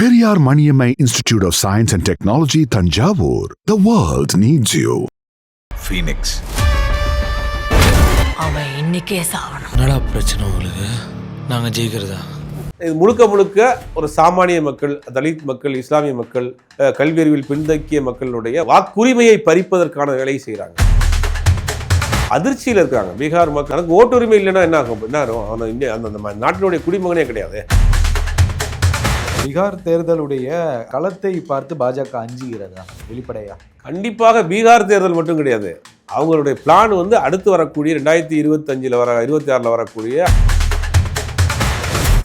Periyar Maniammai Institute of Science and Technology, Tanjavur. The world needs you. Phoenix அவன் இன்னைக்கே சாவணும். என்னடா பிரச்சனை உங்களுக்கு? நாங்கள் ஜெயிக்கிறதா? இது முழுக்க முழுக்க ஒரு சாமானிய மக்கள் தலித் மக்கள் இஸ்லாமிய மக்கள் அஹ், கல்வியறிவில் பின்தங்கிய மக்களுடைய வாக்குரிமையை பறிப்பதற்கான வேலையை செய்கிறாங்க அதிர்ச்சியில் இருக்காங்க. பீகார் மக்கள் எனக்கு ஓட்டுரிமை இல்லைன்னா என்ன ஆகும்? என்ன ஆகும்? அவன் இந்திய அந்த அந்த நாட்டினுடைய குடிமகனே கிடையாது. பீகார் தேர்தலுடைய களத்தை பார்த்து பாஜக அஞ்சுகிறதா? வெளிப்படையா? கண்டிப்பாக பீகார் தேர்தல் மட்டும் கிடையாது. அவங்களுடைய பிளான் வந்து அடுத்து வரக்கூடிய ரெண்டாயிரத்தி இருபத்தஞ்சில் வர இருபத்தி ஆறில் வரக்கூடிய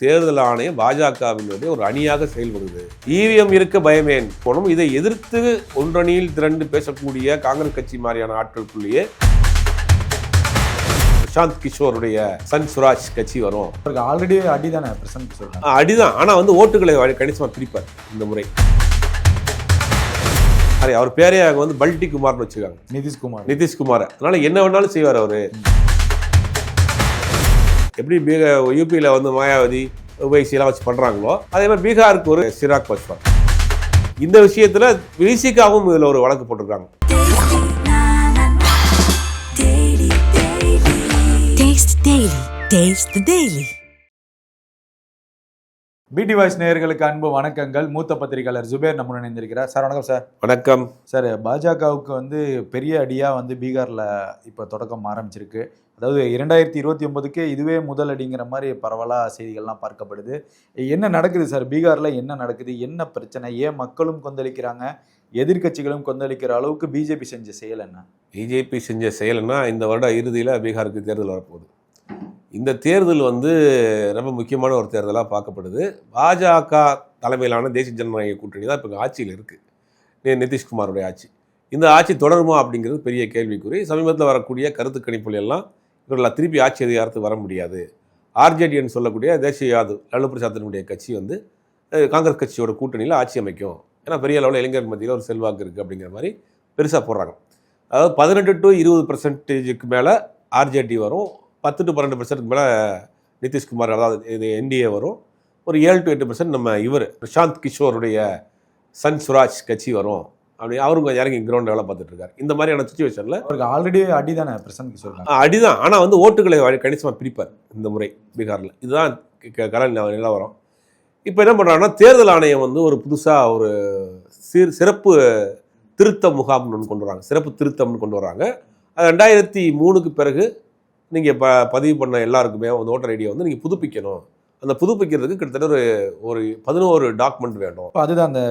தேர்தல் ஆணையம் பாஜகவினுடைய ஒரு அணியாக செயல்படுது. ஈவிஎம் இருக்க பயமேன் போனும் இதை எதிர்த்து ஒன்றணியில் திரண்டு பேசக்கூடிய காங்கிரஸ் கட்சி மாதிரியான ஆட்களுக்குள்ளேயே பிரசாந்த் கிஷோருடைய சன் சுராஜ் கட்சி வரும். அவருக்கு ஆல்ரெடி அடி தானே பிரசன்ட் சொல்றாங்க ஆஹ் அடிதான். ஆனா வந்து ஓட்டுகளை வழி- கணிசமா பிரிப்பார் இந்த முறை. சரி அவர் பேரே அங்க வந்து பல்டி குமார்னு வச்சுக்காங்க நிதிஷ்குமார். நிதிஷ்குமார். அதனால என்ன வேணாலும் செய்வார் அவரு. எப்படி பீக யூபியில் வந்து மாயாவதி உபைசிலாம் வச்சு பண்றாங்களோ அதே மாதிரி பீகாருக்கு ஒரு சிராக் பஸ்வான். இந்த விஷயத்துல விசிகாவும் இதுல ஒரு வழக்கு போட்டிருக்காங்க. Taste Daily. Taste the Daily. P T voice நேயர்களுக்கு அன்பு வணக்கங்கள். மூத்த பத்திரிகையாளர் ஜுபேர் நம்முடன் இணைந்திருக்கிறார். சார் வணக்கம் சார். வணக்கம். சார் பாஜகவுக்கு வந்து பெரிய அடியா வந்து பீகார்ல இப்போ தொடக்கம் ஆரம்பிச்சிருக்கு. அதாவது இரண்டாயிரத்தி இருபத்தி ஒன்பதுக்கே இதுவே முதல் அடிங்கிற மாதிரி பரவலா செய்திகள்லாம் பார்க்கப்படுது. என்ன நடக்குது சார்? பீகார்ல என்ன நடக்குது? என்ன பிரச்சனை? ஏன் மக்களும் கொந்தளிக்கிறாங்க? எதிர்க்கட்சிகளும் கொந்தளிக்கிற அளவுக்கு பிஜேபி செஞ்ச செயல் என்ன? பிஜேபி செஞ்ச செயல்னா இந்த வருட இறுதியில் பீகாருக்கு தேர்தல் வரப்போகுது. இந்த தேர்தல் வந்து ரொம்ப முக்கியமான ஒரு தேர்தலாக பார்க்கப்படுது. பாஜக தலைமையிலான தேசிய ஜனநாயக கூட்டணி தான் இப்போ ஆட்சியில் இருக்குது நிதிஷ்குமாருடைய ஆட்சி. இந்த ஆட்சி தொடருமா அப்படிங்கிறது பெரிய கேள்விக்குறி. சமீபத்தில் வரக்கூடிய கருத்து கணிப்புகள் எல்லாம் இவர்கள் திருப்பி ஆட்சி அதிகாரத்துக்கு வர முடியாது. ஆர்ஜேடின்னு சொல்லக்கூடிய தேசிய யாதவ் லல்லு பிரசாத்தினுடைய கட்சி வந்து காங்கிரஸ் கட்சியோட கூட்டணியில் ஆட்சி அமைக்கும். ஏன்னா பெரிய அளவில் இளைஞர் மத்தியில் ஒரு செல்வாக்கு இருக்குது அப்படிங்கிற மாதிரி பெருசாக போடுறாங்க. அதாவது பதினெட்டு டு இருபது பர்சன்டேஜுக்கு மேலே ஆர்ஜேடி வரும். பத்து டு பன்னெண்டு பர்சன்ட்டுக்கு மேலே நிதிஷ்குமார் அதாவது இது என்டிஏ வரும். ஒரு ஏழு டு எட்டு பர்சன்ட் நம்ம இவர் பிரசாந்த் கிஷோருடைய சன் சுராஜ் கட்சி வரும். அப்படி அவரும் கொஞ்சம் இறங்கி கிரவுண்ட் வேலை பார்த்துட்டு இருக்காரு. இந்த மாதிரியான சுச்சுவேஷனில் அவருக்கு ஆல்ரெடி அடி தானே பிரசன்ட் சொல்றாங்க அடிதான். ஆனால் வந்து ஓட்டுகளை வழி- கணிசமா பிரிப்பார் இந்த முறை பீகாரில். இதுதான் க- கல நில- நிலவரம். இப்போ என்ன பண்ணுறாங்கன்னா தேர்தல் ஆணையம் வந்து ஒரு புதுசாக ஒரு சீர் சிறப்பு திருத்த முகாம்னு ஒன்று கொண்டு வராங்க. சிறப்பு திருத்தம்னு கொண்டு வராங்க. அது ரெண்டாயிரத்தி மூணுக்கு பிறகு நீங்கள் ப பதிவு பண்ண எல்லாருக்குமே வந்து ஓட்டர் ஐடியை வந்து நீங்கள் புதுப்பிக்கணும். அந்த புதுப்பிக்கிறதுக்கு கிட்டத்தட்ட ஒரு ஒரு பதினோரு டாக்குமெண்ட் வேணும். இப்போ அதுதான் அந்த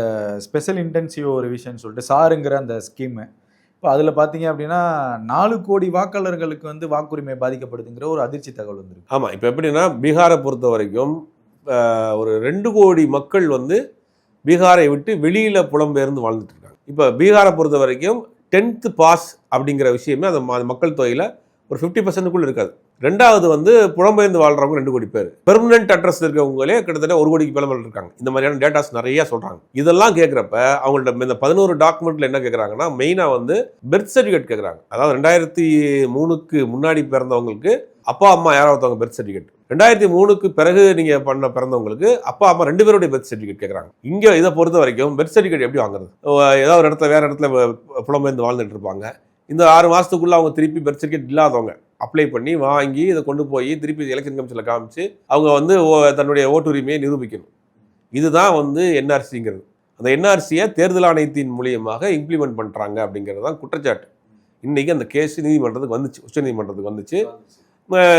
ஸ்பெஷல் இன்டென்சிவ் ஒரு விஷயம்னு சொல்லிட்டு சாருங்கிற அந்த ஸ்கீமு இப்போ அதில் பார்த்தீங்க அப்படின்னா நாலு கோடி வாக்காளர்களுக்கு வந்து வாக்குரிமை பாதிக்கப்படுதுங்கிற ஒரு அதிர்ச்சி தகவல் வந்திருக்கு. ஆமாம் இப்போ எப்படின்னா பீகாரை பொறுத்த வரைக்கும் ஒரு ரெண்டு கோடி மக்கள் வந்து பீகாரை விட்டு வெளியில் புலம்பெயர்ந்து வாழ்ந்துட்டு இருக்காங்க. இப்போ பீகாரை பொறுத்த வரைக்கும் டென்த்து பாஸ் அப்படிங்கிற விஷயமே அந்த ம- மக்கள் தொகையில் ஒரு ஃபிஃப்டி பர்சன்ட்டுக்குள்ள இருக்காது. ரெண்டாவது வந்து புலம்பெயர்ந்து வாழ்றவங்க ரெண்டு கோடி பேர். பெர்மனன்ட் அட்ரஸ் இருக்கவங்களே கிட்டத்தட்ட ஒரு கோடிக்கு மேலே இருக்காங்க. இந்த மாதிரியான டேட்டாஸ் நிறைய சொல்கிறாங்க இதெல்லாம் கேட்குறப்ப அவங்கள்ட்ட இந்த பதினோரு டாக்குமெண்ட்டில் என்ன கேட்குறாங்கன்னா மெயினாக வந்து பெர்த் சர்டிஃபிகேட் கேட்குறாங்க அதாவது ரெண்டாயிரத்தி மூணுக்கு முன்னாடி பிறந்தவங்களுக்கு அப்பா அம்மா யாராவது ஒருத்தவங்க பெர்த் சர்டிஃபிகேட் ரெண்டாயிரத்தி மூணுக்கு பிறகு நீங்கள் பண்ண பிறந்தவங்களுக்கு அப்பா அம்மா ரெண்டு பேருடைய பெர்த் சர்டிஃபிகேட் கேட்குறாங்க இங்கே இதை பொறுத்த வரைக்கும் பெர்த் சர்டிஃபிகேட் எப்படி வாங்குறது? ஏதாவது ஒரு இடத்துல வேறு இடத்துல புலம்பெயர்ந்து வாழ்ந்துட்டு இருப்பாங்க. இந்த ஆறு மாதத்துக்குள்ளே அவங்க திருப்பி பர்த் சர்டிஃபிகேட் இல்லாதவங்க. அப்ளை பண்ணி வாங்கி இதை கொண்டு போய் திருப்பி எலெக்ஷன் கமிஷனில் காமிச்சு அவங்க வந்து ஓ- தன்னுடைய ஓட்டுரிமையை நிரூபிக்கணும். இதுதான் வந்து என்ஆர்சிங்கிறது அந்த என்ஆர்சியை தேர்தல் ஆணையத்தின் மூலியமாக இம்ப்ளிமெண்ட் பண்ணுறாங்க அப்படிங்கிறது தான் குற்றச்சாட்டு. இன்றைக்கி அந்த கேஸ் நீதிமன்றத்துக்கு வந்துச்சு. உச்ச நீதிமன்றத்துக்கு வந்துச்சு.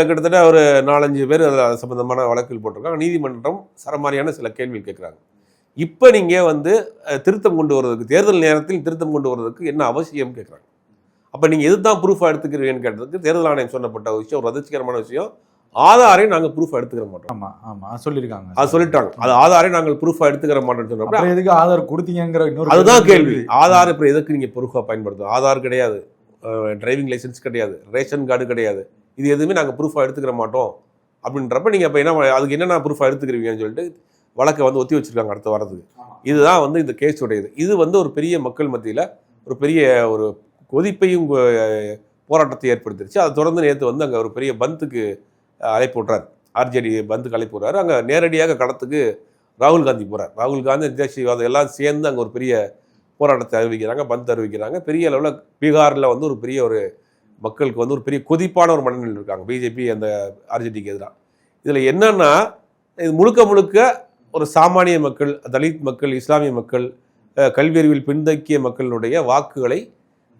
கிட்டத்தட்ட ஒரு நாலஞ்சு பேர் அதில் அது சம்மந்தமான வழக்குகள் போட்டிருக்காங்க. நீதிமன்றம் சரமாரியான சில கேள்விகள் கேட்குறாங்க இப்போ நீங்கள் வந்து திருத்தம் கொண்டு வர்றதுக்கு தேர்தல் நேரத்தில் திருத்தம் கொண்டு வர்றதுக்கு என்ன அவசியம் கேட்குறாங்க அப்போ நீங்கள் எது தான் ப்ரூஃபாக எடுத்துக்கிறீங்கன்னு கேட்டதுக்கு தேர்தல் ஆணையம் சொன்னப்பட்ட விஷயம் ஒரு அதிர்ச்சிகரமான விஷயம். ஆதாரை நாங்கள் ப்ரூஃப் எடுத்துக்கிற மாட்டோம். ஆமா ஆமா. சொல்லியிருக்காங்க. அது சொல்லிட்டாங்க. அது ஆதாரை நாங்கள் ப்ரூஃபாக எடுத்துக்கிற மாட்டோம்னு சொன்னப்ப எதுக்கு ஆதார் கொடுத்தீங்கிற இன்னொரு அதுதான் கேள்வி. ஆதார் இப்போ எதுக்கு நீங்கள் ப்ரூஃபாக பயன்படுத்தும் ஆதார் கிடையாது. டிரைவிங் லைசென்ஸ் கிடையாது. ரேஷன் கார்டு கிடையாது. இது எதுவுமே நாங்கள் ப்ரூஃபாக எடுத்துக்கிற மாட்டோம். அப்படின்றப்ப நீங்கள் இப்போ என்ன அதுக்கு என்னென்ன ப்ரூஃபாக எடுத்துக்கிறீங்கன்னு சொல்லிட்டு வழக்கை வந்து ஒத்தி வச்சிருக்காங்க அடுத்த வாரத்துக்கு. இதுதான் வந்து இந்த கேஸ் உடையது. இது வந்து ஒரு பெரிய மக்கள் மத்தியில் ஒரு பெரிய ஒரு கொதிப்பையும் போராட்டத்தை ஏற்படுத்திருச்சு. அதை தொடர்ந்து நேற்று வந்து அங்கே ஒரு பெரிய பந்துக்கு அழைப்பு விட்றார் ஆர்ஜேடி பந்துக்கு அழைப்பு விட்றாரு அங்கே நேரடியாக கடத்துக்கு ராகுல் காந்தி போகிறார் ராகுல் காந்தி தேசியவாதம் எல்லாம் சேர்ந்து அங்கே ஒரு பெரிய போராட்டத்தை அறிவிக்கிறாங்க பந்த் அறிவிக்கிறாங்க. பெரிய அளவில் பீகாரில் வந்து ஒரு பெரிய ஒரு மக்களுக்கு வந்து ஒரு பெரிய கொதிப்பான ஒரு மனநிலையில் இருக்காங்க. பிஜேபி அந்த ஆர்ஜேடிக்கு எதிராக இதில் என்னன்னா இது முழுக்க முழுக்க ஒரு சாமானிய மக்கள் தலித் மக்கள் இஸ்லாமிய மக்கள் கல்வியறிவில் பின்தங்கிய மக்களுடைய வாக்குகளை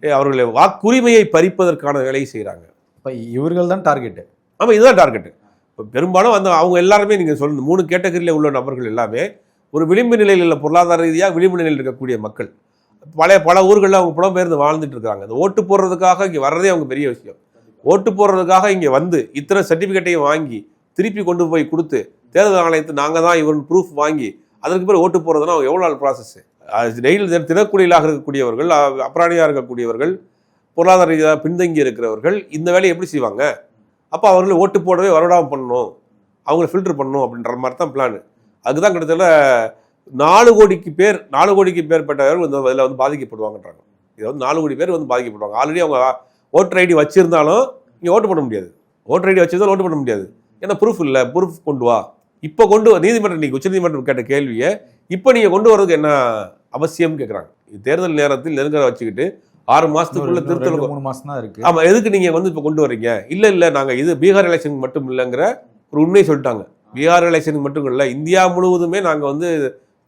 அஹ், அவர்களுடைய வாக்குரிமையை பறிப்பதற்கான வேலையை செய்கிறாங்க இப்போ இவர்கள் தான் டார்கெட்டு ஆமாம் இதுதான் டார்கெட்டு இப்போ பெரும்பாலும் அந்த அவங்க எல்லாருமே நீங்கள் சொல்லுங்க மூணு கேட்டகரியில் உள்ள நபர்கள் எல்லாமே ஒரு விளிம்பு நிலையில் உள்ள பொருளாதார ரீதியாக விளிம்பு நிலையில் இருக்கக்கூடிய மக்கள். பழைய பல ஊர்களில் அவங்க புலம்பெயர்ந்து வாழ்ந்துட்டு இருக்காங்க இந்த ஓட்டு போடுறதுக்காக இங்கே வர்றதே அவங்க பெரிய விஷயம். ஓட்டு போடுறதுக்காக இங்கே வந்து இத்தனை சர்டிஃபிகேட்டையும் வாங்கி திருப்பி கொண்டு போய் கொடுத்து தேர்தல் ஆணையத்தை நாங்கள் தான் இவன் ப்ரூஃப் வாங்கி அதற்கு பிறகு ஓட்டு போடுறதுனா எவ்வளோ நாள் ப்ராசஸ் டெய்லி தினக்கூலிகளாக இருக்கக்கூடியவர்கள் அப்ராணியாக இருக்கக்கூடியவர்கள் பொருளாதார ரீதியாக பின்தங்கி இருக்கிறவர்கள் இந்த வேலையை எப்படி செய்வாங்க? அப்போ அவர்கள் ஓட்டு போடவே வரவிடாமல் பண்ணணும். அவங்கள ஃபில்டர் பண்ணணும் அப்படின்ற மாதிரி தான் பிளான் அதுக்கு தான் கிட்டத்தட்ட நாலு கோடிக்கு பேர் நாலு கோடிக்கு பேர்பட்டவர்கள் இந்த இதில் வந்து பாதிக்கப்படுவாங்கன்றாங்க. இதை வந்து நாலு கோடி பேர் வந்து பாதிக்கப்படுவாங்க. ஆல்ரெடி அவங்க ஓட்டர் ஐடி வச்சுருந்தாலும் இங்கே ஓட்டு பண்ண முடியாது. ஓட்டர் ஐடி வச்சிருந்தாலும் ஓட்டு பண்ண முடியாது. ஏன்னா ப்ரூஃப் இல்லை. ப்ரூஃப் கொண்டு வா. இப்போ கொண்டு வா- நீதிமன்றம் நீங்கள் உச்சநீதிமன்றம் கேட்ட கேள்வியை இப்போ நீங்கள் கொண்டு வரதுக்கு என்ன அவசியம் கேட்குறாங்க தேர்தல் நேரத்தில் நெருங்கலை வச்சுக்கிட்டு ஆறு மாதத்துக்குள்ள இன்னும் திருத்தல் மூணு மாசம் தான் இருக்கு. ஆமா எதுக்கு நீங்க வந்து இப்ப கொண்டு வர்றீங்க? இல்ல இல்ல நாங்க இது பீகார் எலெக்ஷன் மட்டும் இல்லைங்கிற ஒரு உண்மையை சொல்லிட்டாங்க. பீகார் எலெக்ஷனுக்கு மட்டும் இல்ல இந்தியா முழுவதுமே நாங்க வந்து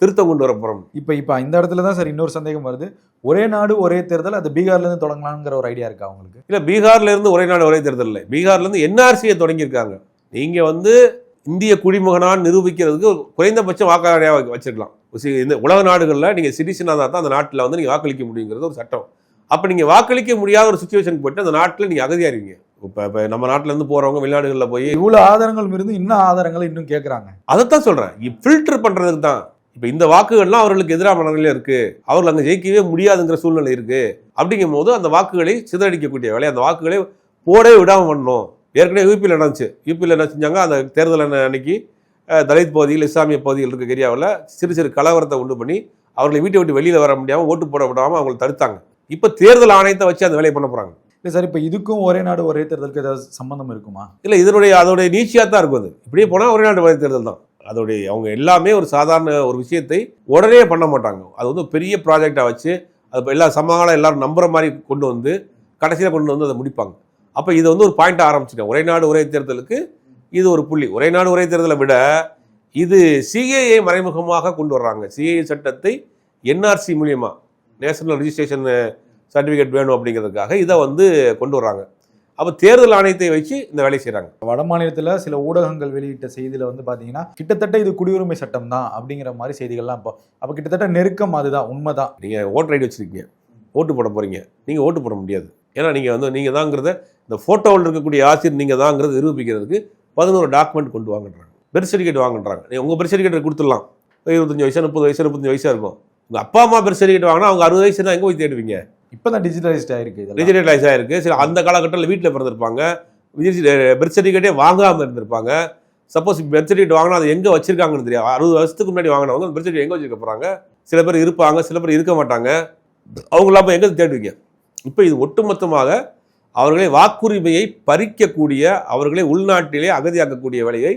திருத்தம் கொண்டு வர போறோம். இப்போ இப்போ இந்த இடத்துல தான் சார் இன்னொரு சந்தேகம் வருது. ஒரே நாடு ஒரே தேர்தல் அது பீகார்ல இருந்து தொடங்கலாம்ங்கிற ஒரு ஐடியா இருக்கா அவங்களுக்கு இல்ல பீகார்ல இருந்து ஒரே நாடு ஒரே தேர்தல் இல்லை. பீகார்ல இருந்து என்ஆர்சியை தொடங்கியிருக்காங்க. நீங்க வந்து இந்திய குடிமகனான்னு நிரூபிக்கிறதுக்கு குறைந்தபட்ச வாக்காளரையாக வச்சிருக்கலாம். இந்த உலக நாடுகளில் நீங்கள் சிட்டிசனாக தான் அந்த நாட்டில் வந்து நீங்கள் வாக்களிக்க முடியுங்கிறது ஒரு சட்டம். அப்போ நீங்கள் வாக்களிக்க முடியாத ஒரு சுச்சுவேஷனுக்கு போயிட்டு அந்த நாட்டில் நீங்கள் அகதியாயிருவீங்க இப்போ இப்போ நம்ம நாட்டுல இருந்து போகிறவங்க வெளிநாடுகளில் போய் இவ்வளவு ஆதாரங்கள் இருந்து இன்னும் ஆதாரங்களை இன்னும் கேட்கறாங்க அதைத்தான் சொல்றேன். ஃபில்டர் பண்றதுக்கு தான். இப்போ இந்த வாக்குகள்லாம் அவர்களுக்கு எதிராக மனநிலையில் இருக்கு. அவர்கள் அங்கே ஜெயிக்கவே முடியாதுங்கிற சூழ்நிலை இருக்கு. அப்படிங்கும் போது அந்த வாக்குகளை சிதறடிக்கக்கூடிய வேலை அந்த வாக்குகளை போடவே விடாம பண்ணணும். ஏற்கனவே யூபியில் நடந்துச்சு. யூபியில் என்ன செஞ்சாங்க? அந்த தேர்தல் அன்ன- அன்னைக்கு தலித் பகுதியில் இஸ்லாமிய பகுதியில் இருக்க ஏரியாவில் சிறு சிறு கலவரத்தை உண்டு பண்ணி அவர்களை வீட்டை விட்டு வெளியில் வர முடியாமல் ஓட்டு போட விடாமல் அவங்களை தடுத்தாங்க. இப்போ தேர்தல் ஆணையத்தை வச்சு அந்த வேலையை பண்ண போகிறாங்க இல்லை சார் இப்போ இதுக்கும் ஒரே நாடு ஒரே தேர்தலுக்கு ஏதாவது சம்பந்தம் இருக்குமா? இல்லை இதனுடைய அதோடைய நீட்சியாக தான் இருக்கும் அது. இப்படியே போனால் ஒரே நாட்டு வரை தேர்தல் தான். அதோடைய அவங்க எல்லாமே ஒரு சாதாரண ஒரு விஷயத்தை உடனே பண்ண மாட்டாங்க. அது வந்து ஒரு பெரிய ப்ராஜெக்டாக வச்சு அது இப்ப எல்லா சமகாலம் எல்லாரும் நம்புற மாதிரி கொண்டு வந்து கடைசியில் கொண்டு வந்து அதை முடிப்பாங்க. அப்போ இதை வந்து ஒரு பாயிண்ட்டாக ஆரம்பிச்சிட்டேன். ஒரே நாடு ஒரே தேர்தலுக்கு இது ஒரு புள்ளி. ஒரே நாடு ஒரே தேர்தலை விட இது சிஏஏ மறைமுகமாக கொண்டு வர்றாங்க. சிஏஏ சட்டத்தை என்ஆர்சி மூலியமா நேஷனல் ரிஜிஸ்ட்ரேஷன் சர்டிஃபிகேட் வேணும் அப்படிங்கிறதுக்காக இதை வந்து கொண்டு வர்றாங்க. அப்போ தேர்தல் ஆணையத்தை வச்சு இந்த வேலையை செய்கிறாங்க வட மாநிலத்தில் சில ஊடகங்கள் வெளியிட்ட செய்தியில் வந்து பார்த்தீங்கன்னா கிட்டத்தட்ட இது குடியுரிமை சட்டம் தான் அப்படிங்கிற மாதிரி செய்திகள்லாம் இப்போ அப்போ கிட்டத்தட்ட நெருக்கம் அதுதான் உண்மைதான். நீங்கள் ஓட்டர் ஐடி வச்சுருக்கீங்க. ஓட்டு போட போகிறீங்க நீங்கள் ஓட்டு போட முடியாது. ஏன்னா நீங்கள் வந்து நீங்கள் தாங்கிறத இந்த ஃபோட்டோவில் இருக்கக்கூடிய ஆசிரியர் நீங்கள் தாங்கிறத நிரூபிக்கிறதுக்கு பதினோரு டாக்குமெண்ட் கொண்டு வாங்கன்றாங்க. Perth certificate வாங்கன்றாங்க. நீங்கள் உங்கள் பெர்த் சர்டிஃபிகேட் கொடுத்துடலாம். இருபத்தஞ்சு வயசு முப்பது வயசு முப்பத்தஞ்சு வயசாக இருக்கும். உங்கள் அப்பா அம்மா பெர்த் சர்டிஃபிகேட் வாங்கினா அவங்க அறுபது வயசுனா எங்கே போய் தேடுவீங்க? இப்போ தான் டிஜிட்டலைஸ்ட் ஆயிருக்கு டிஜிட்டலைஸ் ஆயிருக்கு. சரி அந்த காலகட்டத்தில் வீட்டில் பிறந்திருப்பாங்க. பெர்த் சர்டிஃபிகேட்டே வாங்காமல் இருந்திருப்பாங்க. சப்போஸ் பெர்த் சர்டிஃபிகேட் வாங்கினா அது எங்கே வச்சிருக்காங்கன்னு தெரியாது. அறுபது வருஷத்துக்கு முன்னாடி வாங்கினவங்க பெர்த் சர்டிஃபிகேட் எங்கே வச்சிருக்க போகிறாங்க சில பேர் இருப்பாங்க சில பேர் இருக்க மாட்டாங்க. அவங்களாம் அப்போ எங்கே தேடுவீங்க? இப்போ இது ஒட்டுமொத்தமாக அவர்களை வாக்குரிமையை பறிக்கக்கூடிய அவர்களை உள்நாட்டிலே அகதியாக்கக்கூடிய வேலையை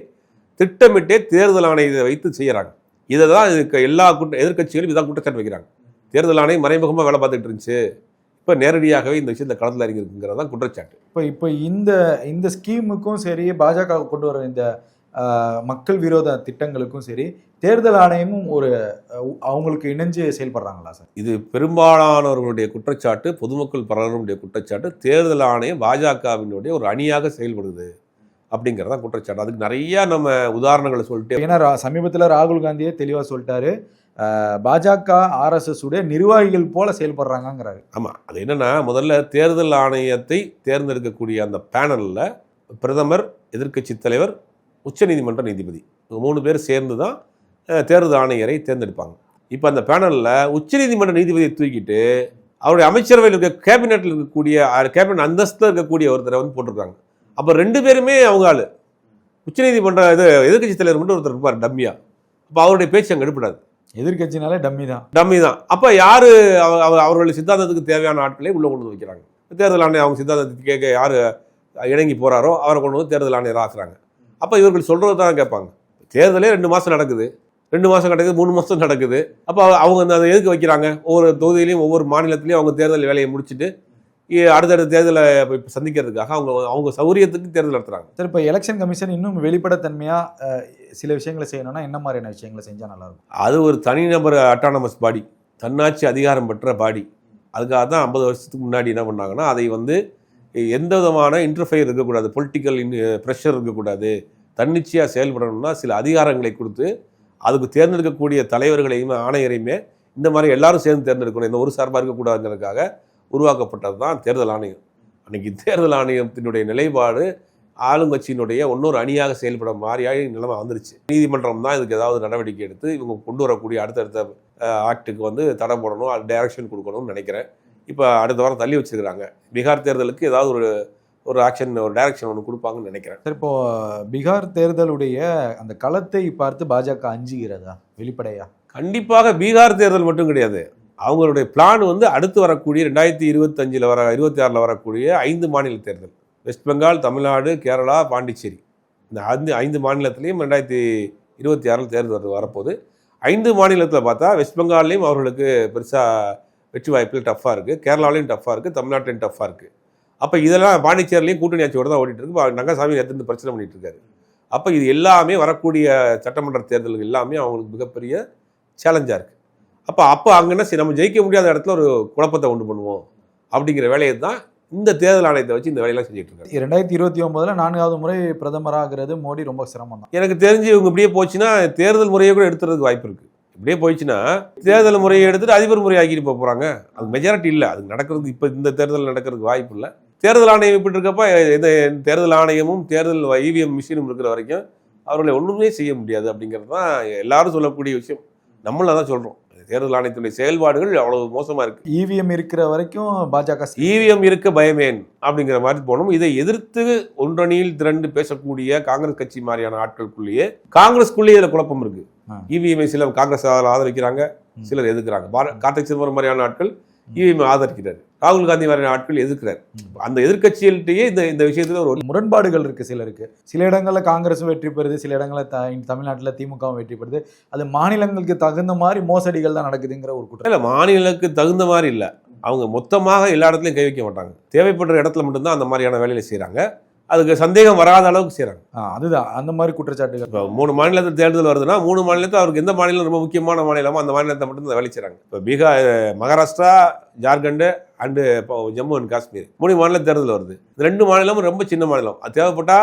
திட்டமிட்டே தேர்தல் ஆணையத்தை வைத்து செய்கிறாங்க இதை தான் இதுக்கு எல்லா குற்ற எதிர்க்கட்சிகளும் இதான் குற்றச்சாட்டு வைக்கிறாங்க. தேர்தல் ஆணையம் மறைமுகமாக வேலை பார்த்துட்டு இருந்துச்சு. இப்போ நேரடியாகவே இந்த விஷயத்தில் களத்தில் இறங்கியிருக்குங்கிறது தான் குற்றச்சாட்டு. இப்போ இப்போ இந்த இந்த ஸ்கீமுக்கும் சரி பாஜக கொண்டு வர இந்த மக்கள் விரோத திட்டங்களுக்கும் சரி தேர்தல் ஆணையமும் ஒரு அவங்களுக்கு இணைஞ்சு செயல்படுறாங்களா சார்? இது பெரும்பாலானவர்களுடைய குற்றச்சாட்டு பொதுமக்கள் பலருடைய குற்றச்சாட்டு தேர்தல் ஆணையம் பாஜகவினுடைய ஒரு அணியாக செயல்படுது அப்படிங்கிறது குற்றச்சாட்டு. அதுக்கு நிறைய நம்ம உதாரணங்களை சொல்லிட்டு ஏன்னா சமீபத்துல ராகுல் காந்தியே தெளிவா சொல்லிட்டாரு. பாஜக ஆர்எஸ்எஸ் உடைய நிர்வாகிகள் போல செயல்படுறாங்கங்கிறாரு. ஆமாம் அது என்னன்னா முதல்ல தேர்தல் ஆணையத்தை தேர்ந்தெடுக்கக்கூடிய அந்த பேனலில் பிரதமர் எதிர்க்கட்சி தலைவர் உச்சநீதிமன்ற நீதிபதி. மூணு பேர் சேர்ந்து தான் தேர்தல் ஆணையரை தேர்ந்தெடுப்பாங்க. இப்போ அந்த பேனலில் உச்சநீதிமன்ற நீதிபதியை தூக்கிட்டு அவருடைய அமைச்சரவையில் இருக்க கேபினெட்டில் இருக்கக்கூடிய கேபினட் அந்தஸ்தில் இருக்கக்கூடிய ஒருத்தரை வந்து போட்டிருக்காங்க. அப்போ ரெண்டு பேருமே அவங்க ஆளு. உச்சநீதிமன்ற இது எதிர்க்கட்சி தலைவர் மட்டும் ஒருத்தர் இருப்பார் டம்மியா. அப்போ அவருடைய பேச்சு அங்கே எடுப்படாது எதிர்க்கட்சினாலே டம்மி தான். டம்மி தான். அப்போ யார் அவர்களுடைய சித்தாந்தத்துக்கு தேவையான ஆட்களை உள்ளே கொண்டு வந்து வைக்கிறாங்க. தேர்தல் ஆணையம் அவங்க சித்தாந்தத்துக்கு கேட்க யார் இணங்கி போகிறாரோ அவரை கொண்டு வந்து தேர்தல் ஆணையர் ஆக்குறாங்க. அப்போ இவர்கள் சொல்கிறது தான் கேட்பாங்க. தேர்தலே ரெண்டு மாதம் நடக்குது. ரெண்டு மாதம் நடக்குது மூணு மாதம் நடக்குது. அப்போ அவங்க அந்த அதை எதுக்கு வைக்கிறாங்க? ஒவ்வொரு தொகுதியிலையும் ஒவ்வொரு மாநிலத்திலையும் அவங்க தேர்தல் வேலையை முடிச்சுட்டு அடுத்தடுத்த தேர்தலை இப்ப சந்திக்கிறதுக்காக அவங்க அவங்க சௌரியத்துக்கு தேர்தல் நடத்துகிறாங்க சார் இப்போ எலெக்ஷன் கமிஷன் இன்னும் வெளிப்படைத்தன்மையா அஹ், சில விஷயங்களை செய்யணும்னா என்ன மாதிரியான விஷயங்களை செஞ்சா நல்லா இருக்கும்? அது ஒரு தனிநபர் அட்டானமஸ் பாடி தன்னாட்சி அதிகாரம் பெற்ற பாடி அதுக்காக தான் ஐம்பது வருஷத்துக்கு முன்னாடி என்ன பண்ணாங்கன்னா அதை வந்து எந்த விதமான இன்டர்ஃபைர் இருக்கக்கூடாது பொலிட்டிக்கல் ப்ரெஷர் இருக்கக்கூடாது தன்னிச்சையாக செயல்படணும்னா சில அதிகாரங்களை கொடுத்து அதுக்கு தேர்ந்தெடுக்கக்கூடிய தலைவர்களையும் ஆணையரையுமே இந்த மாதிரி எல்லாரும் சேர்ந்து தேர்ந்தெடுக்கணும். இந்த ஒரு சார்பாக இருக்கக்கூடாதுங்கிறதுக்காக உருவாக்கப்பட்டது தான் தேர்தல் ஆணையம். அன்றைக்கி தேர்தல் ஆணையத்தினுடைய நிலைப்பாடு ஆளுங்கட்சியினுடைய இன்னொரு அணியாக செயல்பட மாதிரியாக நிலைமை வந்துருச்சு. நீதிமன்றம் தான் இதுக்கு ஏதாவது நடவடிக்கை எடுத்து இவங்க கொண்டு வரக்கூடிய அடுத்தடுத்த ஆக்டுக்கு வந்து தடை போடணும் அது டைரக்ஷன் கொடுக்கணும்னு நினைக்கிறேன். இப்போ அடுத்த வாரம் தள்ளி வச்சுருக்கிறாங்க. பீகார் தேர்தலுக்கு ஏதாவது ஒரு ஒரு ஆக்ஷன் ஒரு டைரக்ஷன் ஒன்று கொடுப்பாங்கன்னு நினைக்கிறேன். சார் இப்போ பீகார் தேர்தலுடைய அந்த களத்தை பார்த்து பாஜக அஞ்சுகிறதா? வெளிப்படையா? கண்டிப்பாக பீகார் தேர்தல் மட்டும் கிடையாது. அவங்களுடைய பிளான் வந்து அடுத்து வரக்கூடிய ரெண்டாயிரத்தி இருபத்தஞ்சில் வர இருபத்தி ஆறில் வரக்கூடிய ஐந்து மாநில தேர்தல். West Bengal Tamil Nadu Kerala Pondicherry. இந்த ஐந்து ஐந்து மாநிலத்திலையும் ரெண்டாயிரத்தி இருபத்தி ஆறில் தேர்தல் வர- வரப்போகுது. ஐந்து மாநிலத்தில் பார்த்தா வெஸ்ட் பெங்கால்லையும் அவர்களுக்கு பெருசாக வெற்றி வாய்ப்புகள் டஃப்பாக இருக்குது கேரளாலையும் டஃப்பாக இருக்குது தமிழ்நாட்டிலையும் டஃப்பாக இருக்குது அப்போ இதெல்லாம் பாண்டிச்சேரிலையும் கூட்டணி ஆட்சியோட தான் ஓடிட்டு இருக்கு. இப்ப ரங்கசாமி எடுத்து பிரச்சனை பண்ணிட்டு இருக்காரு. அப்போ இது எல்லாமே வரக்கூடிய சட்டமன்ற தேர்தல்கள் எல்லாமே அவங்களுக்கு மிகப்பெரிய சேலஞ்சாக இருக்குது அப்போ அப்போ அங்கன்னா நம்ம ஜெயிக்க முடியாத இடத்துல ஒரு குழப்பத்தை உண்டு பண்ணுவோம் அப்படிங்கிற வேலையை தான் இந்த தேர்தல் ஆணையத்தை வச்சு இந்த வேலையெல்லாம் செஞ்சுட்டு இருக்காங்க ரெண்டாயிரத்தி இருபத்தி ஒன்பதுல நான்காவது முறை பிரதமராகிறது மோடி. ரொம்ப சிரமம் தான். எனக்கு தெரிஞ்சு இவங்க இப்படியே போச்சுன்னா தேர்தல் முறையை கூட எடுத்துறதுக்கு வாய்ப்பு இருக்கு. இப்படியே போயிடுச்சுன்னா தேர்தல் முறையை எடுத்துட்டு அதிபர் முறை ஆக்கிட்டு போக போறாங்க. அது மெஜாரிட்டி இல்லை. அது நடக்கிறது இப்போ இந்த தேர்தல் நடக்கிறதுக்கு வாய்ப்பு இல்லை. தேர்தல் ஆணையம் இப்படி இருக்கப்ப இந்த தேர்தல் ஆணையமும் தேர்தல் இவிஎம் மிஷினும் இருக்கிற வரைக்கும் அவர்களை ஒன்றுமே செய்ய முடியாது அப்படிங்கிறது தான் எல்லாரும் சொல்லக்கூடிய விஷயம். நம்மளும் அதான் சொல்றோம். தேர்தல் ஆணையத்துடைய செயல்பாடுகள் அவ்வளவு மோசமா இருக்கு. இவிஎம் இருக்கிற வரைக்கும் பாஜக இவிஎம் இருக்க பயமேன் அப்படிங்கிற மாதிரி போனோம். இதை எதிர்த்து ஒன்றணியில் திரண்டு பேசக்கூடிய காங்கிரஸ் கட்சி மாதிரியான ஆட்களுக்குள்ளேயே காங்கிரஸ்குள்ளேயே இதுல குழப்பம் இருக்கு. ஆ. இவிஎம்ஐ சிலர் காங்கிரஸ் ஆதரிக்கிறாங்க. சிலர் எதிர்க்கிறாங்க. பார- கார்த்திக் சிதம்பரம் மாதிரியான ஆட்கள் இவிஎம் ஆதரிக்கிறார். ராகுல் காந்தி மாதிரியான ஆட்கள் எதிர்க்கிறார். அந்த எதிர்க்கட்சிகள்கிட்டயே இந்த இந்த விஷயத்துல ஒரு முரண்பாடுகள் இருக்கு சிலருக்கு. சில இடங்கள்ல காங்கிரஸும் வெற்றி பெறுது சில இடங்கள்ல தமிழ்நாட்டில் திமுகவும் வெற்றி பெறுது. அது மாநிலங்களுக்கு தகுந்த மாதிரி மோசடிகள் தான் நடக்குதுங்கிற ஒரு குற்றம். இல்ல மாநிலங்களுக்கு தகுந்த மாதிரி இல்ல. அவங்க மொத்தமாக எல்லா இடத்துலையும் கை வைக்க மாட்டாங்க. தேவைப்படுற இடத்துல மட்டும்தான் அந்த மாதிரியான வேலையை செய்றாங்க. அதுக்கு சந்தேகம் வராத அளவுக்கு செய்றாங்க. ஆ, அதுதான். அந்த மாதிரி குற்றச்சாட்டுகள். இப்போ மூணு மாநிலத்தில் தேர்தல் வருதுன்னா மூணு மாநிலத்தில் அவருக்கு எந்த மாநிலம் ரொம்ப முக்கியமான மாநிலமோ அந்த மாநிலத்தை மட்டும் தான் வேலை செய்கிறாங்க இப்போ பீகார் மகாராஷ்டிரா ஜார்க்கண்டு அண்டு இப்போ ஜம்மு அண்ட் காஷ்மீர். மூணு மாநில தேர்தல் வருது. ரெண்டு மாநிலமும் ரொம்ப சின்ன மாநிலம். அது தேவைப்பட்டா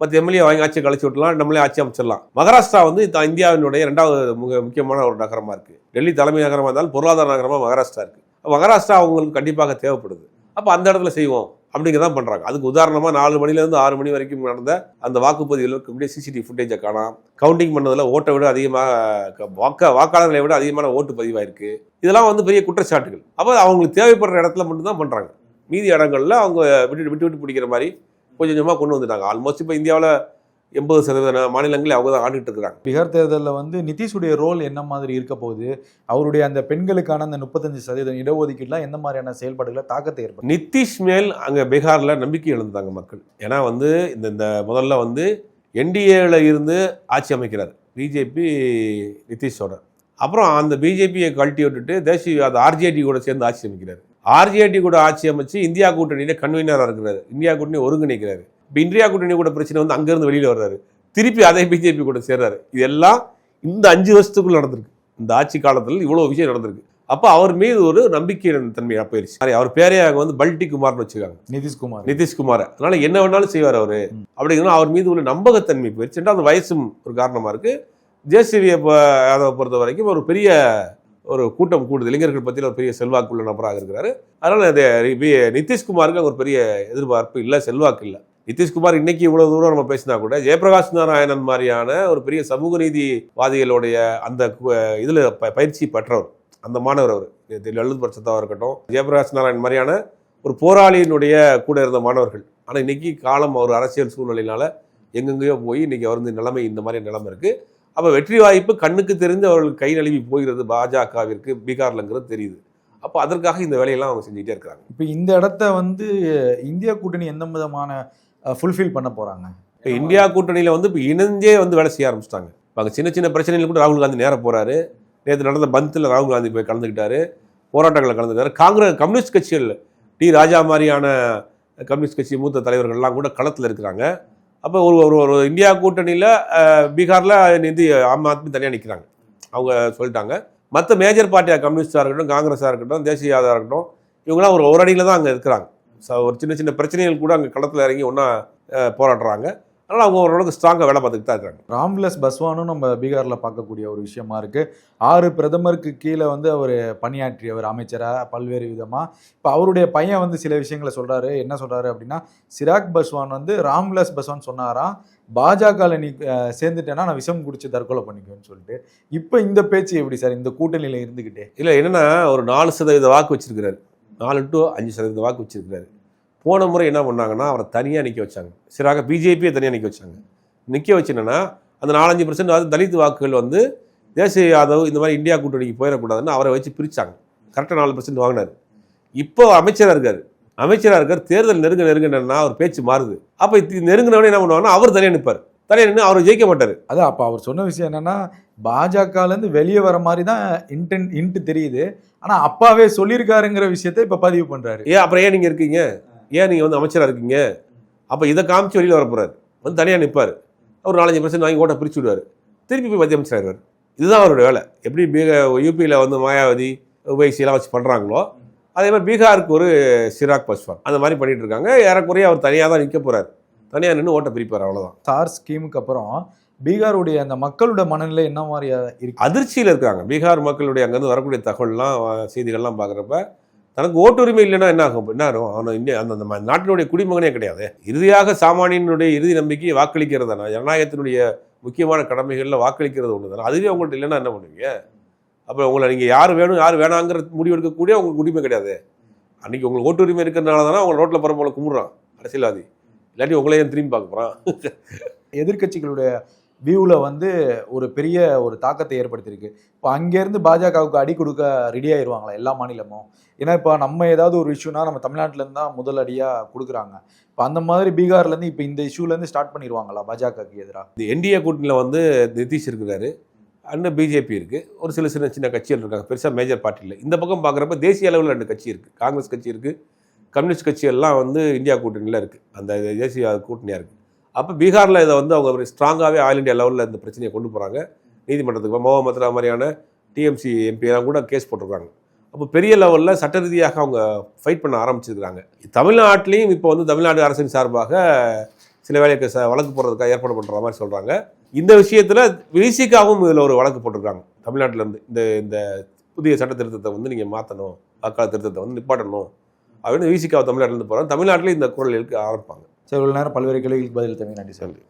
பத்து எம்எல்ஏ வாங்கி ஆட்சி கழிச்சு விட்டலாம் நம்மளே ஆட்சி அமைச்சிடலாம். மகாராஷ்டிரா வந்து இந்தியாவினுடைய ரெண்டாவது முக முக்கியமான ஒரு நகரமாக இருக்குது டெல்லி தலைமை நகரமாக இருந்தாலும் பொருளாதார நகரமாக மகாராஷ்டிரா இருக்குது மகாராஷ்டிரா அவங்களுக்கு கண்டிப்பாக தேவைப்படுது. அப்போ அந்த இடத்துல செய்வோம். அப்படிங்கிறதான் பண்ணுறாங்க அதுக்கு உதாரணமாக நாலு மணிலேருந்து ஆறு மணி வரைக்கும் நடந்த அந்த வாக்குப்பதிவில் இருக்கக்கூடிய சிசிடிவி ஃபுட்டேஜை காணாம் கவுண்டிங் பண்ணதில் ஓட்டை விட அதிகமாக வாக்க வாக்காளர்களை விட அதிகமான ஓட்டு பதிவாயிருக்கு. இதெல்லாம் வந்து பெரிய குற்றச்சாட்டுகள். அப்போ அவங்களுக்கு தேவைப்படுற இடத்துல மட்டும்தான் பண்ணுறாங்க மீதி இடங்கள்ல அவங்க விட்டு விட்டு விட்டு பிடிக்கிற மாதிரி கொஞ்சம் கொஞ்சமாக கொண்டு வந்துட்டாங்க. ஆல்மோஸ்ட் இப்போ இந்தியாவில் எண்பது சதவீத மாநிலங்களே அவங்க தான் ஆண்டுட்டு இருக்கிறாங்க. பீகார் தேர்தலில் வந்து நிதிஷுடைய ரோல் என்ன மாதிரி இருக்க போகுது? அவருடைய அந்த பெண்களுக்கான அந்த முப்பத்தஞ்சு சதவீதம் இடஒதுக்கீடுலாம் எந்த மாதிரியான செயல்பாடுகளை தாக்கத்தை ஏற்படும் நிதிஷ் மேல் அங்கே பீகாரில் நம்பிக்கை இழந்தாங்க மக்கள். ஏன்னா வந்து இந்த இந்த முதல்ல வந்து என்டிஏவில் இருந்து ஆட்சி அமைக்கிறார் பிஜேபி நிதிஷோட. அப்புறம் அந்த பிஜேபியை கழட்டி விட்டுட்டு தேசிய அது ஆர்ஜேடி கூட சேர்ந்து ஆட்சி அமைக்கிறார். ஆர்ஜேடி கூட ஆட்சி அமைச்சு இந்தியா கூட்டணியில கன்வீனராக இருக்கிறாரு. இந்தியா கூட்டணி ஒருங்கிணைக்கிறாரு. இப்போ இந்தியா கூட்டணி கூட பிரச்சனை வந்து அங்கேருந்து வெளியில் வர்றாரு. திருப்பி அதே பிஜேபி கூட சேர்றாரு. இதெல்லாம் இந்த அஞ்சு வருஷத்துக்குள்ள நடந்திருக்கு. இந்த ஆட்சி காலத்தில் இவ்வளோ விஷயம் நடந்திருக்கு. அப்போ அவர் மீது ஒரு நம்பிக்கை தன்மை போயிருச்சு அவர் பேரே அங்க வந்து பல்டி குமார்னு வச்சுக்காங்க. நிதிஷ்குமார். நிதிஷ்குமார். அதனால என்ன வேணாலும் செய்வார் அவரு. அப்படிங்கிறனா அவர் மீது உள்ள நம்பகத்தன்மை போயிடுச்சு. ரெண்டாவது வயசும் ஒரு காரணமா இருக்கு. ஜேசிவியை யாதவை பொறுத்த வரைக்கும் ஒரு பெரிய ஒரு கூட்டம் கூடுது. இளைஞர்கள் பற்றியில் ஒரு பெரிய செல்வாக்குள்ள நபராக இருக்கிறாரு. அதனால நிதிஷ்குமாருக்கு அங்க ஒரு பெரிய எதிர்பார்ப்பு இல்லை செல்வாக்கு இல்லை. நிதிஷ்குமார் இன்னைக்கு இவ்வளவு தூரம் நம்ம பேசினா கூட ஜெயபிரகாஷ் நாராயணன் மாதிரியான ஒரு பெரிய சமூக நீதிவாதிகளுடைய அந்த இதில் இதுல ப- பயிற்சி பெற்றவர் அந்த மாணவர் அவர். லலித் பட்சத்தாக இருக்கட்டும் ஜெயபிரகாஷ் நாராயண் மாதிரியான ஒரு போராளியினுடைய கூட இருந்த மாணவர்கள். ஆனால் இன்னைக்கு காலம் ஒரு அரசியல் சூழ்நிலையினால எங்கெங்கேயோ போய் இன்னைக்கு அவர் இந்த நிலைமை இந்த மாதிரி நிலைமை இருக்கு. அப்போ வெற்றி வாய்ப்பு கண்ணுக்கு தெரிந்து அவர்கள் கை நழுவி போகிறது பாஜகவிற்கு பீகார்லங்கிறது தெரியுது. அப்போ அதற்காக இந்த வேலையெல்லாம் அவங்க செஞ்சுட்டே இருக்கிறாங்க. இப்போ இந்த இடத்த வந்து இந்தியா கூட்டணி எந்த விதமான ஃபுல்ஃபில் பண்ண போகிறாங்க இப்போ இந்தியா கூட்டணியில் வந்து இப்போ இணைஞ்சே வந்து வேலை செய்ய ஆரம்பிச்சிட்டாங்க. அங்கே சின்ன சின்ன பிரச்சனைகள் கூட ராகுல் காந்தி நேராக போகிறாரு நேற்று நடந்த பந்தில் ராகுல் காந்தி போய் கலந்துக்கிட்டாரு. போராட்டங்களில் கலந்துக்கிட்டாரு. காங்கிரஸ் கம்யூனிஸ்ட் கட்சிகள் டி ராஜா மாதிரியான கம்யூனிஸ்ட் கட்சி மூத்த தலைவர்கள்லாம் கூட களத்தில் இருக்கிறாங்க. அப்போ ஒரு ஒரு ஒரு இந்தியா கூட்டணியில் பீகாரில் நிதி ஆம் ஆத்மி தனியாக நிற்கிறாங்க அவங்க சொல்லிட்டாங்க. மற்ற மேஜர் பார்ட்டியாக கம்யூனிஸ்டாக இருக்கட்டும் காங்கிரஸாக இருக்கட்டும் தேசியவாதாக இருக்கட்டும் இவங்களாம் ஒரு ஒரு அடியில் தான் அங்கே இருக்கிறாங்க. ஒரு சின்ன சின்ன பிரச்சனைகள் கூட அங்கே களத்தில் இறங்கி ஒன்றா போராடுறாங்க. அதனால் அவங்க ஓரளவுக்கு ஸ்ட்ராங்காக வேலை பார்த்துக்கிட்டு தான் இருக்காங்க. ராம்விலாஸ் பஸ்வானும் நம்ம பீகாரில் பார்க்கக்கூடிய ஒரு விஷயமா இருக்கு. ஆறு பிரதமருக்கு கீழே வந்து அவர் பணியாற்றியவர் அமைச்சராக பல்வேறு விதமாக இப்போ அவருடைய பையன் வந்து சில விஷயங்களை சொல்றாரு. என்ன சொல்றாரு அப்படின்னா சிராக் பஸ்வான் வந்து ராம்விலாஸ் பஸ்வான் சொன்னாராம் பாஜகவில் நீ சேர்ந்துட்டேன்னா நான் விஷம் குடிச்சு தற்கொலை பண்ணிக்குவேன்னு சொல்லிட்டு. இப்போ இந்த பேச்சு எப்படி சார்? இந்த கூட்டணியில் இருந்துக்கிட்டே இல்லை என்னென்னா ஒரு நாலு சதவீத வாக்கு வச்சிருக்கிறாரு. நாலு டு அஞ்சு சதவீத வாக்கு வச்சிருக்கிறாரு. போன முறை என்ன பண்ணாங்கன்னா அவரை தனியாக நிற்க வச்சாங்க. சிறாக பிஜேபியை தனியாக நிற்க வச்சாங்க. நிற்க வச்சு அந்த நாலஞ்சு பர்சன்ட் வந்து தலித் வாக்குகள் வந்து தேசிய யாதவ் இந்த மாதிரி இந்தியா கூட்டணிக்கு போயிடக்கூடாதுன்னு அவரை வச்சு பிரித்தாங்க கரெக்டாக நாலு பர்சன்ட் வாங்கினார். இப்போ அமைச்சராக இருக்கார். அமைச்சராக இருக்கார். தேர்தல் நெருங்க நெருங்கினா அவர் பேச்சு மாறுது. அப்போ நெருங்கினவனே என்ன பண்ணுவாங்கன்னா அவர் தனியாக நிற்பார் தனியாக நின்று அவர் ஜெயிக்க மாட்டார். அதான் அப்போ அவர் சொன்ன விஷயம் என்னன்னா பாஜகலேருந்து வெளியே வர மாதிரி தான் இன்டென்ட் இன்ட்டு தெரியுது. ஆனால் அப்பாவே சொல்லியிருக்காருங்கிற விஷயத்த இப்போ பதிவு பண்ணுறாரு ஏன் அப்புறம் ஏன் நீங்கள் இருக்கீங்க? ஏன் நீங்கள் வந்து அமைச்சராக இருக்கீங்க? அப்போ இதை காமிச்சு வெளியில் வர போகிறார் வந்து தனியாக நிற்பார் ஒரு நாலஞ்சு பர்சன்ட் வாங்கி ஓட்ட பிரிச்சு விடுவார். திருப்பி போய் மத்திய அமைச்சராகிடுவார் இதுதான் அவருடைய வேலை. எப்படி பீக யூபியில் வந்து மாயாவதி உபைசியெல்லாம் வச்சு பண்ணுறாங்களோ அதே மாதிரி பீகாருக்கு ஒரு சிராக் பஸ்வான். அந்த மாதிரி பண்ணிட்டு இருக்காங்க. ஏறக்குறைய அவர் தனியாக தான் நிற்க போகிறார் தனியாக நின்று ஓட்ட பிரிப்பார் அவ்வளோதான் சார் ஸ்கீமுக்கு அப்புறம் பீகாருடைய அந்த மக்களோட மனநிலை என்ன மாதிரியா இருக்கு? அதிர்ச்சியில் இருக்காங்க. பீகார் மக்களுடைய அங்கேருந்து வரக்கூடிய தகவல்லாம் செய்திகள்லாம் பார்க்குறப்ப தனக்கு ஓட்டுரிமை இல்லைன்னா என்ன ஆகும்? என்ன ஆகும்? அவன் இந்தியா அந்த அந்த நாட்டினுடைய குடிமகனே கிடையாது. இறுதியாக சாமானியனுடைய இறுதி நம்பிக்கையை வாக்களிக்கிறது தானே ஜனநாயகத்தினுடைய முக்கியமான கடமைகளில் வாக்களிக்கிறது ஒன்று தானே அதுவே உங்கள்ட்ட இல்லைன்னா என்ன பண்ணுவீங்க? அப்போ உங்களை நீங்கள் யார் வேணும் யார் வேணாங்கிற முடிவு எடுக்கக்கூடிய உங்களுக்கு உரிமை கிடையாது. அன்றைக்கி உங்களுக்கு ஓட்டுரிமை இருக்கிறதுனால தானே அவங்க ரோட்டில் பரம்போல கும்பிட்றான் அரசியல்வாதி. இல்லாட்டி உங்களையும் திரும்பி பார்க்க போகிறான் எதிர்க்கட்சிகளுடைய வியூவில் வந்து ஒரு பெரிய ஒரு தாக்கத்தை ஏற்படுத்தியிருக்கு. இப்போ அங்கேருந்து பாஜகவுக்கு அடி கொடுக்க ரெடி ஆயிடுவாங்களா எல்லா மாநிலமும்? ஏன்னா இப்போ நம்ம ஏதாவது ஒரு இஷ்யூனா நம்ம தமிழ்நாட்டிலேருந்து தான் முதல் அடியாக கொடுக்குறாங்க. இப்போ அந்த மாதிரி பீகார்லேருந்து இப்போ இந்த இஷ்யூலேருந்து ஸ்டார்ட் பண்ணிடுவாங்களா பாஜகவுக்கு எதிராக இந்த என்டிஏ கூட்டணியில் வந்து நிதிஷ் இருக்கிறாரு அண்ணன் பிஜேபி இருக்குது ஒரு சில சின்ன சின்ன கட்சிகள் இருக்காங்க. பெருசாக மேஜர் பார்ட்டி இல்லை. இந்த பக்கம் பார்க்குறப்ப தேசிய அளவில் ரெண்டு கட்சி இருக்குது காங்கிரஸ் கட்சி இருக்குது கம்யூனிஸ்ட் கட்சியெல்லாம் வந்து இந்தியா கூட்டணியில் இருக்குது அந்த தேசிய கூட்டணியாக இருக்குது அப்போ பீகாரில் இதை வந்து அவங்க ஸ்ட்ராங்காகவே ஆல் இந்தியா லெவலில் இந்த பிரச்சனையை கொண்டு போகிறாங்க நீதிமன்றத்துக்கு மோகா மத்ரா மாதிரியான டிஎம்சி எம்பியெல்லாம் கூட கேஸ் போட்டிருக்காங்க. அப்போ பெரிய லெவலில் சட்ட ரீதியாக அவங்க ஃபைட் பண்ண ஆரம்பிச்சிருக்கிறாங்க தமிழ்நாட்டிலையும் இப்போ வந்து தமிழ்நாடு அரசின் சார்பாக சில வேலைக்கு ச வழக்கு போடுறதுக்காக ஏற்பாடு பண்ணுற மாதிரி சொல்கிறாங்க இந்த விஷயத்தில் விசிக்காகவும் இதில் ஒரு வழக்கு போட்டிருக்காங்க. தமிழ்நாட்டிலேருந்து இந்த இந்த புதிய சட்ட திருத்தத்தை வந்து நீங்கள் மாற்றணும் வாக்காளர் திருத்தத்தை வந்து நிப்பாட்டணும். அப்படின்னு விசிகாவை தமிழ்நாட்டிலேருந்து போகிறாங்க தமிழ்நாட்டிலே இந்த குரல் எழுக்க ஆரம்பிப்பாங்க. சரி இவ்வளவு நேரம் பல்வேறு கேள்விகளுக்கு பதில் தமிழ் நன்றி சார். நன்றி.